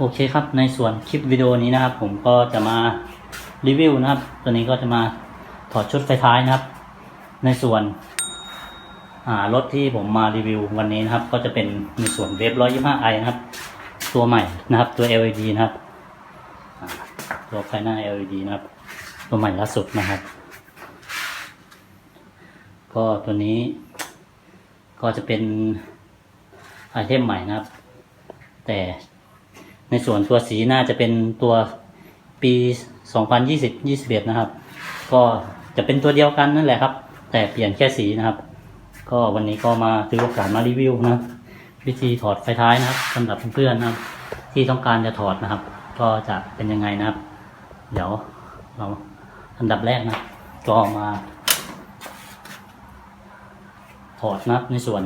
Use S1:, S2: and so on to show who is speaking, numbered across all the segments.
S1: โอเคครับ ในส่วนคลิปวิดีโอนี้นะครับ ผมก็จะมารีวิวนะครับ ตัวนี้ก็จะมาถอดชุดไฟท้ายนะครับ ในส่วนรถที่ผมมารีวิววันนี้นะครับ ก็จะเป็นในส่วนเวฟ125 i นะครับ ตัวใหม่นะครับ ตัว LED นะครับตัวไฟหน้า LED นะครับ ตัวใหม่ล่าสุดนะครับ ก็ตัวนี้ ก็จะเป็นไอเทมใหม่นะครับ แต่ ในส่วนตัวสีน่าจะเป็นตัวปี 2020-21 นะครับ ก็จะเป็นตัวเดียวกันนั่นแหละครับ แต่เปลี่ยนแค่สีนะครับ ก็วันนี้ก็มาถือโอกาสมารีวิวนะ วิธีถอดไฟท้ายนะครับสำหรับเพื่อนๆนะครับ ที่ต้องการจะถอดนะครับ ก็จะเป็นยังไงนะครับ เดี๋ยวเราอันดับแรกนะ ก็มา ถอดนับในส่วน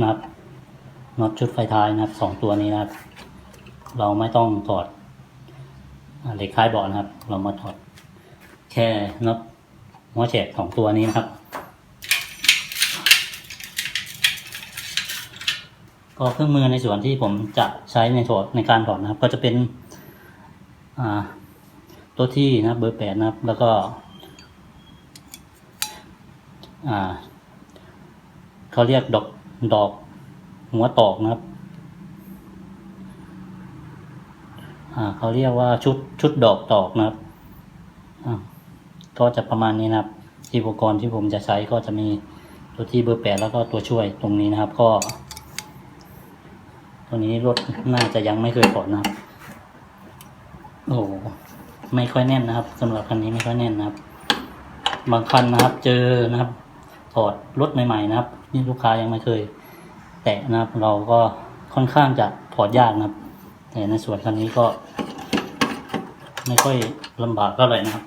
S1: นะครับน็อตชุดไฟท้ายนะครับสองตัวนี้นะครับ เราไม่ต้องถอดเหล็กคล้ายเบาะนะครับ เรามาถอดแค่น็อตหัวแฉกของตัวนี้นะครับ ก็เครื่องมือในส่วนที่ผมจะใช้ในถอดในการถอดนะครับ ก็จะเป็นตัวที่นะครับเบอร์แปดนะครับ แล้วก็เขาเรียกดอก ดอกหัวตอกนะครับ อ่าเขาเรียกว่าชุดชุดดอกตอกนะครับก็จะประมาณนี้นะครับอุปกรณ์ที่ผมจะใช้ก็จะมีตัวที่เบอร์แปดแล้วก็ตัวช่วยตรงนี้นะครับ ก็ ตัวนี้รถน่าจะยังไม่เคยถอดนะครับ โอ้ไม่ค่อยแน่นนะครับสำหรับคันนี้ไม่ค่อยแน่นนะครับ บางคันนะครับ เจอนะครับ ถอดรถใหม่ๆนะครับ นี่ลูกค้ายังไม่เคย แตะนะครับ เราก็ค่อนข้างจะถอดยากนะครับ แต่ในส่วนคันนี้ก็ ไม่ค่อยลำบากเท่าไหร่นะครับ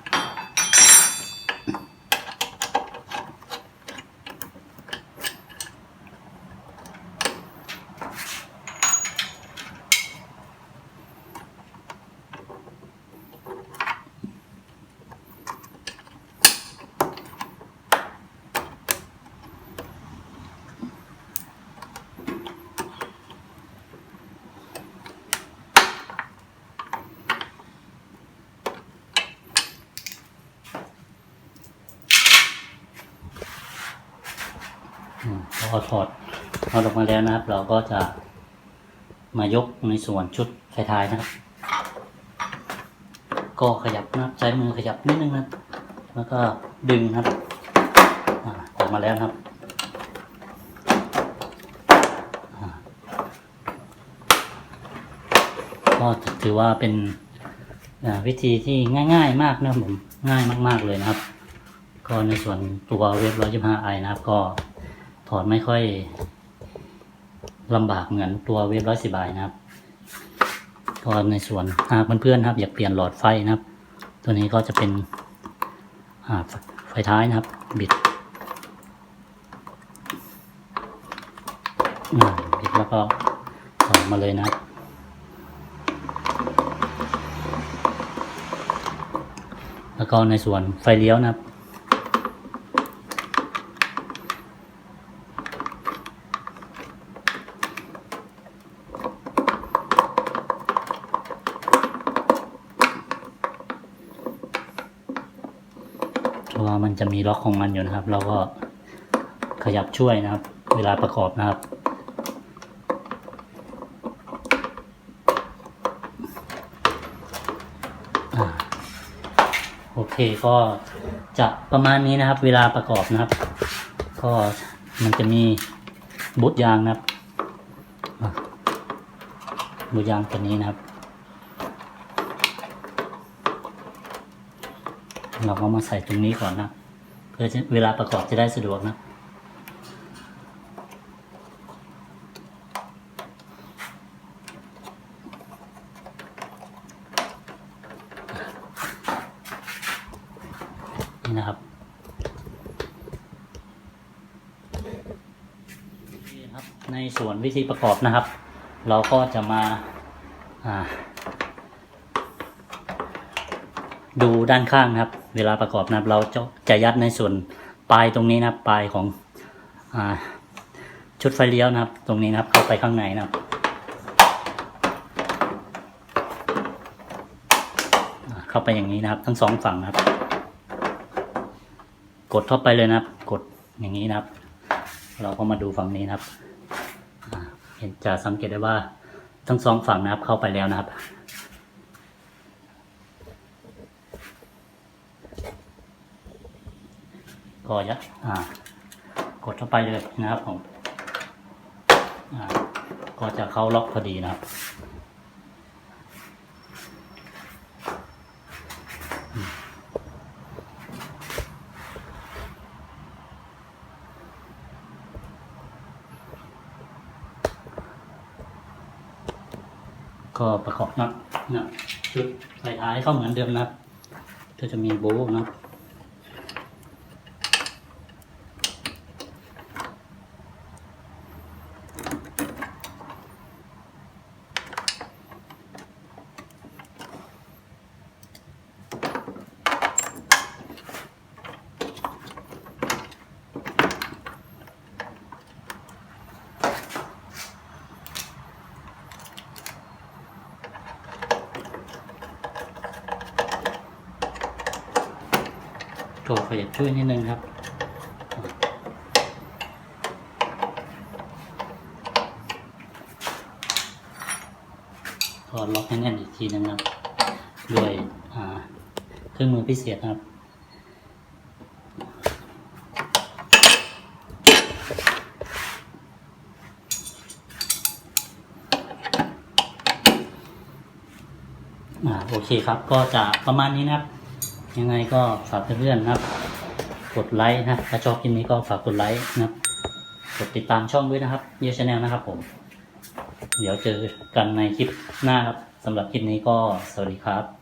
S1: พอถอดเอาออกมาแล้วนะครับ เราก็จะมายกในส่วนชุดท้ายนะครับ ก็ขยับนะครับใช้มือขยับนิดนึงนะครับแล้วก็ดึงนะครับออกมาแล้วครับก็ถือว่าเป็นวิธีที่ง่ายๆมากนะครับผมง่ายมาก ๆเลยนะครับ ก็ในส่วนตัวเว็บร้อยยี่ห้าไอนะครับก็ ถอดไม่ค่อยลำบากเหมือนตัวเว็บร้อยสิบไอนะครับก็ในส่วนหากเพื่อนๆครับอยากเปลี่ยนหลอดไฟนะครับ ตัวนี้ก็จะเป็นไฟท้ายนะครับ บิดบิดแล้วก็ออกมาเลยนะครับแล้วก็ในส่วนไฟเลี้ยวนะครับ เพราะว่า มันจะมีล็อกของมันอยู่นะครับ เราก็ขยับช่วยนะครับ เวลาประกอบนะครับอโอเคก็จะประมาณนี้นะครับ เวลาประกอบนะครับ ก็มันจะมีบุตยางนะครับบุตยางตัวนี้นะครับ เราก็มาใส่ตรงนี้ก่อนนะ เพื่อเวลาประกอบจะได้สะดวกนะนะครับนี่นะครับในส่วนวิธีประกอบนะครับ เราก็จะมาอ่า ดูด้านข้างนะครับ เวลาประกอบนะครับเราจะจะยัดในส่วนปลายตรงนี้นะครับปลายของอชุดไฟเลี้ยวนะครับ ตรงนี้นะครับเข้าไปข้างในนะครับเข้าไปอย่างนี้นะครับ ทั้งสองฝั่งนะครับ กดเข้าไปเลยนะครับ กดอย่างนี้นะครับ เราก็มาดูฝั่งนี้นะครับเห็นจะสังเกตได้ว่าทั้งสองฝั่งนะครับเข้าไปแล้วนะครับ ก็ยัดอ่ากดเข้าไปเลยนะครับผมอ่าก็จะเข้าล็อกพอดีนะครับอืมก็ประกอบน็อตนะชุดไฟท้ายเข้าเหมือนเดิมนะครับก็จะมีโบว์นะ ครับก็ขยับช่วยนิดนึงครับก็ล็อกให้แน่นอีกทีนึงครับ ด้วยเครื่องมือพิเศษครับโอเคครับ ก็จะประมาณนี้นะครับ ยังไงก็ฝากเพื่อนๆนะครับ กดไลค์นะถ้าชอบคลิปนี้ก็ฝากกดไลค์นะครับกดติดตามช่องด้วยนะครับเยชแนลนะครับผม เดี๋ยวเจอกันในคลิปหน้าครับสำหรับคลิปนี้ก็สวัสดีครับ